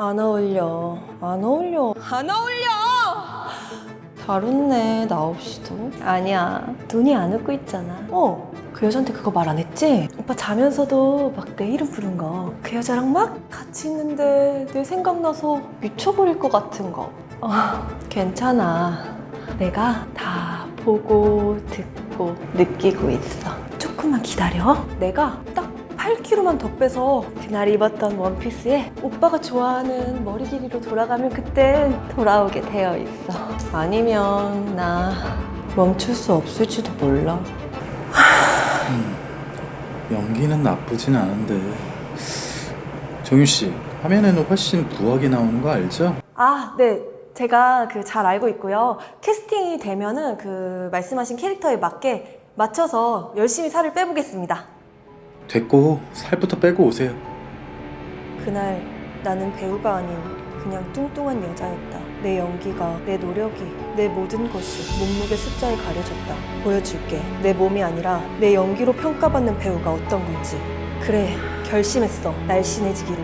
안 어울려. 안 어울려. 안 어울려! 잘 웃네, 나 없이도. 아니야. 눈이 안 웃고 있잖아. 어, 그 여자한테 그거 말 안 했지? 오빠 자면서도 막 내 이름 부른 거. 그 여자랑 막 같이 있는데 내 생각나서 미쳐버릴 것 같은 거. 어, 괜찮아. 내가 다 보고 듣고 느끼고 있어. 조금만 기다려. 내가 딱 8kg만 더 빼서 그날 입었던 원피스에 오빠가 좋아하는 머리 길이로 돌아가면 그땐 돌아오게 되어 있어. 아니면 나 멈출 수 없을지도 몰라. 연기는 나쁘진 않은데 정유 씨 화면에는 훨씬 부하게 나오는 거 알죠? 아, 네. 제가 그 잘 알고 있고요. 캐스팅이 되면은 그 말씀하신 캐릭터에 맞게 맞춰서 열심히 살을 빼보겠습니다. 됐고 살부터 빼고 오세요. 그날 나는 배우가 아닌 그냥 뚱뚱한 여자였다. 내 연기가, 내 노력이, 내 모든 것이 몸무게 숫자에 가려졌다. 보여줄게. 내 몸이 아니라 내 연기로 평가받는 배우가 어떤 건지. 그래, 결심했어. 날씬해지기로.